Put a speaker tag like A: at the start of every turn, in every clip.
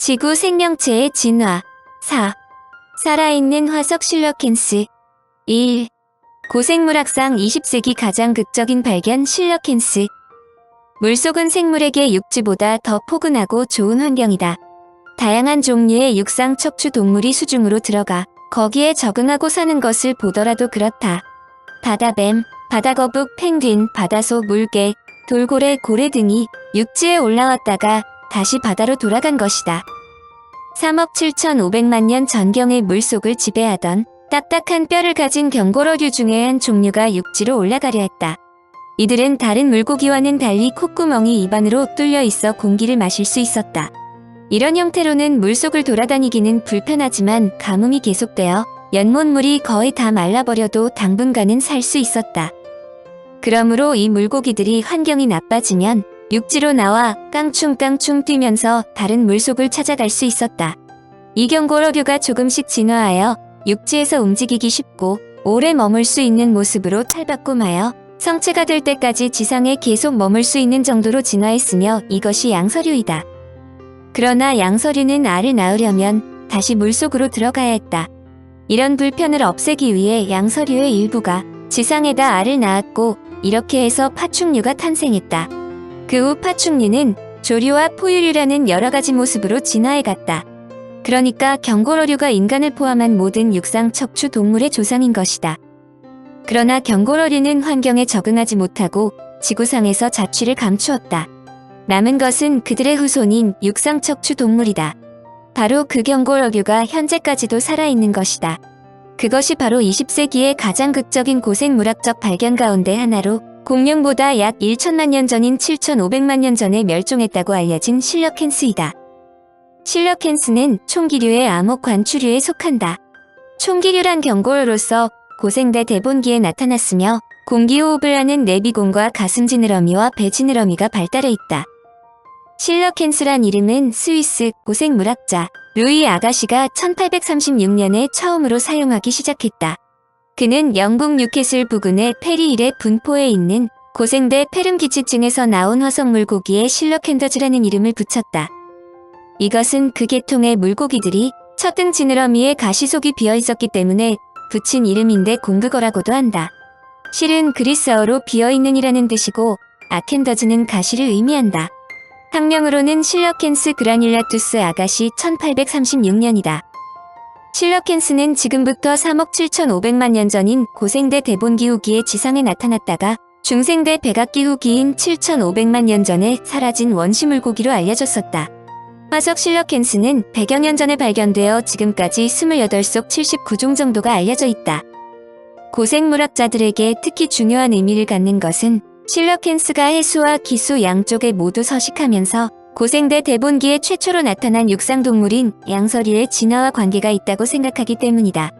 A: 지구 생명체의 진화 4. 살아있는 화석 실러켄스 1. 고생물학상 20세기 가장 극적인 발견 실러켄스 물속은 생물에게 육지보다 더 포근하고 좋은 환경이다. 다양한 종류의 육상 척추 동물이 수중으로 들어가 거기에 적응하고 사는 것을 보더라도 그렇다. 바다뱀, 바다거북, 펭귄, 바다소, 물개, 돌고래, 고래 등이 육지에 올라왔다가 다시 바다로 돌아간 것이다. 3억 7,500만 년 전경의 물속을 지배하던 딱딱한 뼈를 가진 경고러류 중의 한 종류가 육지로 올라가려 했다. 이들은 다른 물고기와는 달리 콧구멍이 입안으로 뚫려 있어 공기를 마실 수 있었다. 이런 형태로는 물속을 돌아다니기는 불편하지만 가뭄이 계속되어 연못물이 거의 다 말라버려도 당분간은 살 수 있었다. 그러므로 이 물고기들이 환경이 나빠지면 육지로 나와 깡충깡충 뛰면서 다른 물속을 찾아갈 수 있었다. 이 경고러류가 조금씩 진화하여 육지에서 움직이기 쉽고 오래 머물 수 있는 모습으로 탈바꿈하여 성체가 될 때까지 지상에 계속 머물 수 있는 정도로 진화했으며 이것이 양서류이다. 그러나 양서류는 알을 낳으려면 다시 물속으로 들어가야 했다. 이런 불편을 없애기 위해 양서류의 일부가 지상에다 알을 낳았고 이렇게 해서 파충류가 탄생했다. 그 후 파충류는 조류와 포유류라는 여러 가지 모습으로 진화해갔다. 그러니까 경고러류가 인간을 포함한 모든 육상 척추 동물의 조상인 것이다. 그러나 경고러류는 환경에 적응하지 못하고 지구상에서 자취를 감추었다. 남은 것은 그들의 후손인 육상 척추 동물이다. 바로 그 경고러류가 현재까지도 살아있는 것이다. 그것이 바로 20세기의 가장 극적인 고생 물학적 발견 가운데 하나로 공룡보다 약 1천만 년 전인 7,500만 년 전에 멸종했다고 알려진 실러켄스이다. 실러켄스는 총기류의 암흑 관추류에 속한다. 총기류란 경고로로서 고생대 대본기에 나타났으며 공기호흡을 하는 내비곤과 가슴 지느러미와 배 지느러미가 발달해 있다. 실러켄스란 이름은 스위스 고생물학자 루이 아가시가 1836년에 처음으로 사용하기 시작했다. 그는 영국 뉴캐슬 부근의 페리일의 분포에 있는 고생대 페름기치층에서 나온 화석 물 고기에 실러켄더즈라는 이름을 붙였다. 이것은 그 계통의 물고기들이 첫등 지느러미에 가시속이 비어 있었기 때문에 붙인 이름인데 공그거라고도 한다. 실은 그리스어로 비어있는이라는 뜻이고 아켄더즈는 가시를 의미한다. 학명으로는 실러켄스 그라닐라투스 아가시 1836년이다. 실러켄스는 지금부터 3억 7,500만 년 전인 고생대 대본기 후기에 지상에 나타났다가 중생대 백악기 후기인 7,500만 년 전에 사라진 원시물고기로 알려졌었다. 화석 실러켄스는 100여 년 전에 발견되어 지금까지 28속 79종 정도가 알려져 있다. 고생물학자들에게 특히 중요한 의미를 갖는 것은 실러켄스가 해수와 기수 양쪽에 모두 서식하면서 고생대 대본기에 최초로 나타난 육상동물인 양서류의 진화와 관계가 있다고 생각하기 때문이다.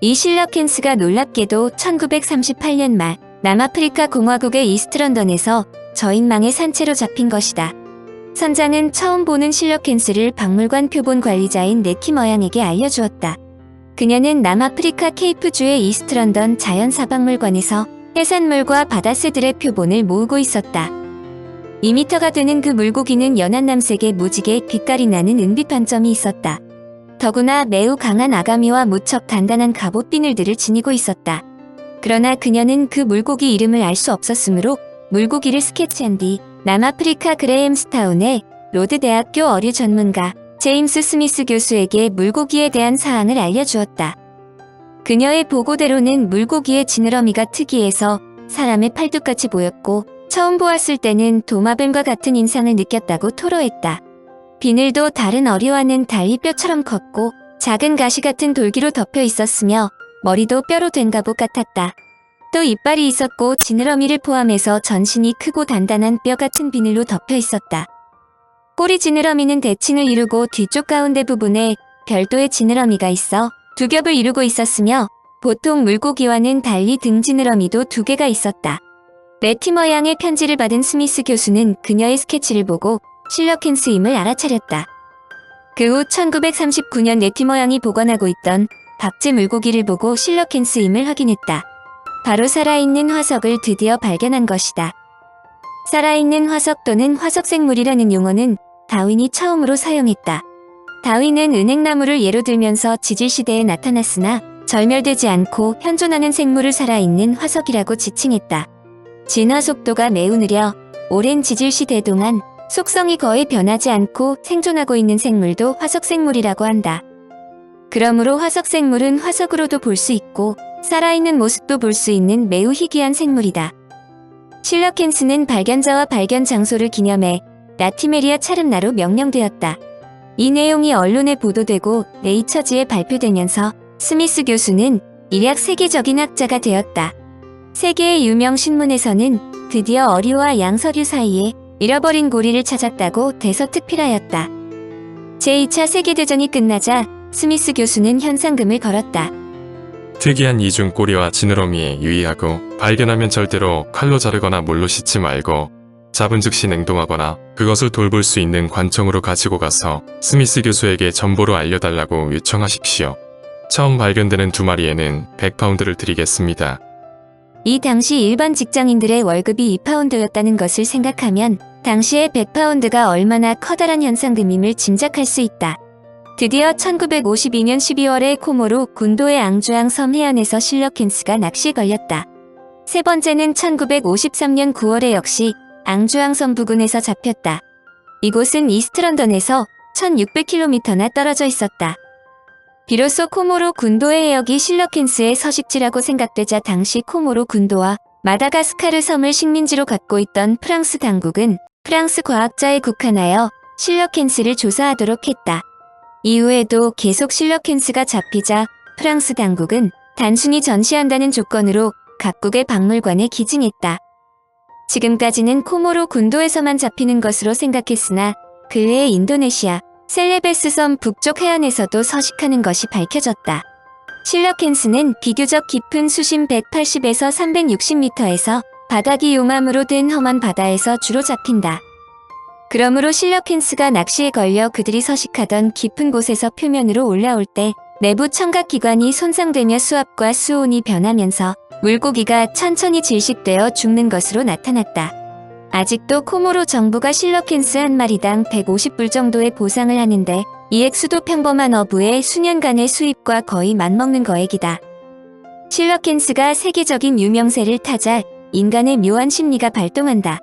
A: 이 실러켄스가 놀랍게도 1938년 말 남아프리카 공화국의 이스트런던에서 저인망의 산채로 잡힌 것이다. 선장은 처음 보는 실러켄스를 박물관 표본 관리자인 네키 머양에게 알려주었다. 그녀는 남아프리카 케이프주의 이스트런던 자연사박물관에서 해산물과 바다새들의 표본을 모으고 있었다. 2미터가 되는 그 물고기는 연한 남색의 무지개 빛깔이 나는 은빛 반점이 있었다. 더구나 매우 강한 아가미와 무척 단단한 갑옷 비늘들을 지니고 있었다. 그러나 그녀는 그 물고기 이름을 알 수 없었으므로 물고기를 스케치한 뒤 남아프리카 그레임스타운의 로드 대학교 어류 전문가 제임스 스미스 교수에게 물고기에 대한 사항을 알려주었다. 그녀의 보고대로는 물고기의 지느러미가 특이해서 사람의 팔뚝같이 보였고 처음 보았을 때는 도마뱀과 같은 인상을 느꼈다고 토로했다. 비늘도 다른 어류와는 달리 뼈처럼 컸고 작은 가시 같은 돌기로 덮여 있었으며 머리도 뼈로 된 갑옷 같았다. 또 이빨이 있었고 지느러미를 포함해서 전신이 크고 단단한 뼈 같은 비늘로 덮여 있었다. 꼬리 지느러미는 대칭을 이루고 뒤쪽 가운데 부분에 별도의 지느러미가 있어 두 겹을 이루고 있었으며 보통 물고기와는 달리 등 지느러미도 두 개가 있었다. 레티머 양의 편지를 받은 스미스 교수는 그녀의 스케치를 보고 실러켄스임을 알아차렸다. 그 후 1939년 레티머 양이 보관하고 있던 박제 물고기를 보고 실러켄스임을 확인했다. 바로 살아있는 화석을 드디어 발견한 것이다. 살아있는 화석 또는 화석생물이라는 용어는 다윈이 처음으로 사용했다. 다윈은 은행나무를 예로 들면서 지질시대에 나타났으나 절멸되지 않고 현존하는 생물을 살아있는 화석이라고 지칭했다. 진화 속도가 매우 느려 오랜 지질 시대 동안 속성이 거의 변하지 않고 생존하고 있는 생물도 화석생물이라고 한다. 그러므로 화석생물은 화석으로도 볼 수 있고 살아있는 모습도 볼 수 있는 매우 희귀한 생물이다. 실럭 캔스는 발견자와 발견 장소를 기념해 라티메리아 차름나로 명명되었다. 이 내용이 언론에 보도되고 네이처지에 발표되면서 스미스 교수는 일약 세계적인 학자가 되었다. 세계의 유명 신문에서는 드디어 어류와 양서류 사이에 잃어버린 고리를 찾았다고 대서특필하였다. 제2차 세계대전이 끝나자 스미스 교수는 현상금을 걸었다.
B: 특이한 이중 꼬리와 지느러미에 유의하고 발견하면 절대로 칼로 자르거나 물로 씻지 말고 잡은 즉시 냉동하거나 그것을 돌볼 수 있는 관청으로 가지고 가서 스미스 교수에게 정보로 알려달라고 요청하십시오. 처음 발견되는 두 마리에는 100파운드를 드리겠습니다.
A: 이 당시 일반 직장인들의 월급이 2파운드였다는 것을 생각하면 당시의 100파운드가 얼마나 커다란 현상금임을 짐작할 수 있다. 드디어 1952년 12월에 코모로 군도의 앙주앙 섬 해안에서 실력 캔스가 낚시에 걸렸다. 세 번째는 1953년 9월에 역시 앙주앙 섬 부근에서 잡혔다. 이곳은 이스트런던에서 1600km나 떨어져 있었다. 비로소 코모로 군도의 해역이 실러켄스의 서식지라고 생각되자 당시 코모로 군도와 마다가스카르 섬을 식민지로 갖고 있던 프랑스 당국은 프랑스 과학자에 국한하여 실러켄스를 조사하도록 했다. 이후에도 계속 실러켄스가 잡히자 프랑스 당국은 단순히 전시한다는 조건으로 각국의 박물관에 기증했다. 지금까지는 코모로 군도에서만 잡히는 것으로 생각했으나 근래에 인도네시아 셀레베스 섬 북쪽 해안에서도 서식하는 것이 밝혀졌다. 실러켄스는 비교적 깊은 수심 180에서 360m에서 바닥이 용암으로 된 험한 바다에서 주로 잡힌다. 그러므로 실러켄스가 낚시에 걸려 그들이 서식하던 깊은 곳에서 표면으로 올라올 때 내부 청각기관이 손상되며 수압과 수온이 변하면서 물고기가 천천히 질식되어 죽는 것으로 나타났다. 아직도 코모로 정부가 실러켄스 한 마리당 150불 정도의 보상을 하는데 이 액수도 평범한 어부의 수년간의 수입과 거의 맞먹는 거액이다. 실러켄스가 세계적인 유명세를 타자 인간의 묘한 심리가 발동한다.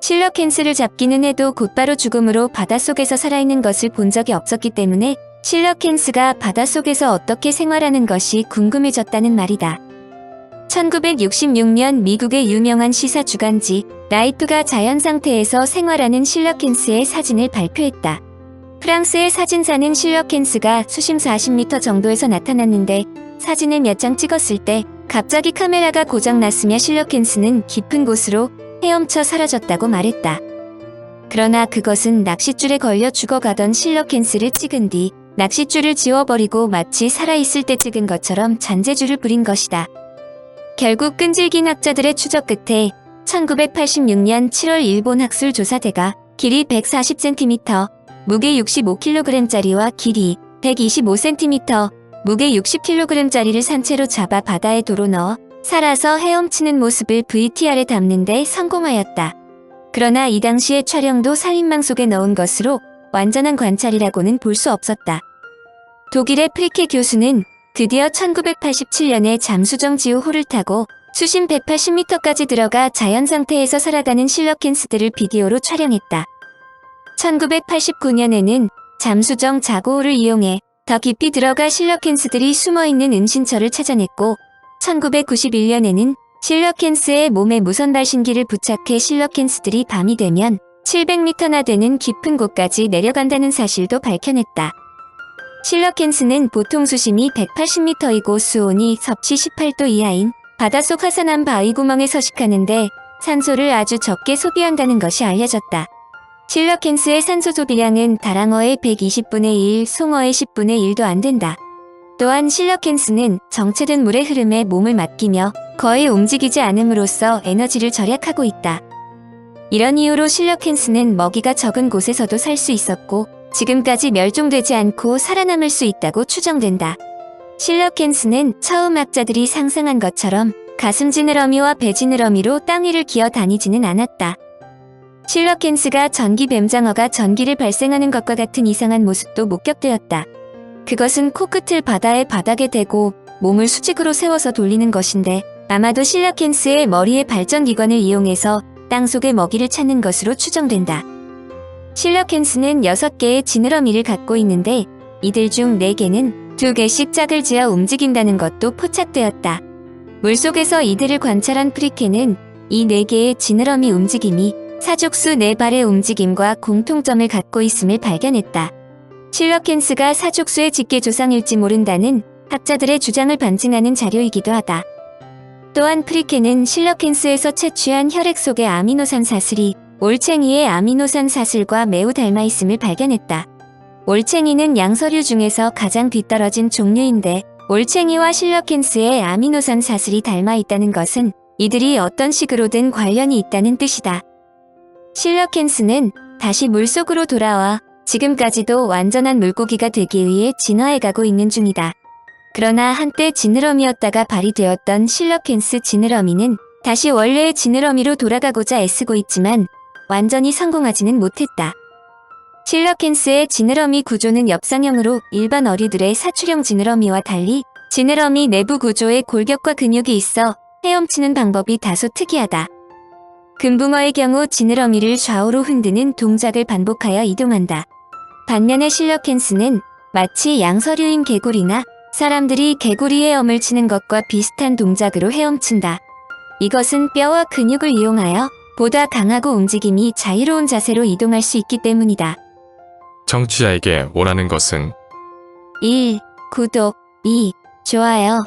A: 실러켄스를 잡기는 해도 곧바로 죽음으로 바닷속에서 살아있는 것을 본 적이 없었기 때문에 실러켄스가 바닷속에서 어떻게 생활하는 것이 궁금해졌다는 말이다. 1966년 미국의 유명한 시사 주간지 라이프가 자연 상태에서 생활하는 실러켄스의 사진을 발표했다. 프랑스의 사진사는 실러켄스가 수심 40m 정도에서 나타났는데 사진을 몇 장 찍었을 때 갑자기 카메라가 고장났으며 실러켄스는 깊은 곳으로 헤엄쳐 사라졌다고 말했다. 그러나 그것은 낚싯줄에 걸려 죽어가던 실러켄스를 찍은 뒤 낚싯줄을 지워버리고 마치 살아있을 때 찍은 것처럼 잔재주를 부린 것이다. 결국 끈질긴 학자들의 추적 끝에 1986년 7월 일본 학술조사대가 길이 140cm, 무게 65kg짜리와 길이 125cm, 무게 60kg짜리를 산채로 잡아 바다에 도로 넣어 살아서 헤엄치는 모습을 VTR에 담는 데 성공하였다. 그러나 이 당시의 촬영도 살인망 속에 넣은 것으로 완전한 관찰이라고는 볼 수 없었다. 독일의 프리케 교수는 드디어 1987년에 잠수정 지우 호를 타고 수심 180m까지 들어가 자연 상태에서 살아가는 실러켄스들을 비디오로 촬영했다. 1989년에는 잠수정 자고호를 이용해 더 깊이 들어가 실러켄스들이 숨어있는 은신처를 찾아냈고 1991년에는 실러켄스의 몸에 무선 발신기를 부착해 실러켄스들이 밤이 되면 700m나 되는 깊은 곳까지 내려간다는 사실도 밝혀냈다. 실러켄스는 보통 수심이 180m이고 수온이 섭씨 18도 이하인 바닷속 화산암 바위 구멍에 서식하는데 산소를 아주 적게 소비한다는 것이 알려졌다. 실러켄스의 산소 소비량은 다랑어의 120분의 1, 송어의 10분의 1도 안 된다. 또한 실러켄스는 정체된 물의 흐름에 몸을 맡기며 거의 움직이지 않음으로써 에너지를 절약하고 있다. 이런 이유로 실러켄스는 먹이가 적은 곳에서도 살 수 있었고 지금까지 멸종되지 않고 살아남을 수 있다고 추정된다. 실러켄스는 처음 학자들이 상상한 것처럼 가슴 지느러미와 배 지느러미로 땅 위를 기어 다니지는 않았다. 실럭 캔스가 전기 뱀장어가 전기를 발생하는 것과 같은 이상한 모습도 목격되었다. 그것은 코끝을 바다의 바닥에 대고 몸을 수직으로 세워서 돌리는 것인데 아마도 실럭 캔스의 머리의 발전기관을 이용해서 땅속의 먹이를 찾는 것으로 추정된다. 실럭 캔스는 6개의 지느러미를 갖고 있는데 이들 중 4개는 2개씩 짝을 지어 움직인다는 것도 포착되었다. 물속에서 이들을 관찰한 프리케는 이 4개의 지느러미 움직임이 사족수 4발의 움직임과 공통점을 갖고 있음을 발견했다. 실럭 캔스가 사족수의 직계 조상일지 모른다는 학자들의 주장을 반증하는 자료이기도 하다. 또한 프리케는 실럭 캔스에서 채취한 혈액 속의 아미노산 사슬이 올챙이의 아미노산 사슬과 매우 닮아 있음을 발견했다. 올챙이는 양서류 중에서 가장 뒤떨어진 종류인데 올챙이와 실럭 캔스의 아미노산 사슬이 닮아 있다는 것은 이들이 어떤 식으로든 관련이 있다는 뜻이다. 실럭 캔스는 다시 물속으로 돌아와 지금까지도 완전한 물고기가 되기 위해 진화해가고 있는 중이다. 그러나 한때 지느러미였다가 발이 되었던 실럭 캔스 지느러미는 다시 원래의 지느러미로 돌아가고자 애쓰고 있지만 완전히 성공하지는 못했다. 실럭 캔스의 지느러미 구조는 엽상형으로 일반 어류들의 사출형 지느러미와 달리 지느러미 내부 구조에 골격과 근육이 있어 헤엄치는 방법이 다소 특이하다. 금붕어의 경우 지느러미를 좌우로 흔드는 동작을 반복하여 이동한다. 반면에 실럭 캔스는 마치 양서류인 개구리나 사람들이 개구리의 엄을 치는 것과 비슷한 동작으로 헤엄친다. 이것은 뼈와 근육을 이용하여 보다 강하고 움직임이 자유로운 자세로 이동할 수 있기 때문이다.
B: 청취자에게 원하는 것은
A: 1. 구독 2. 좋아요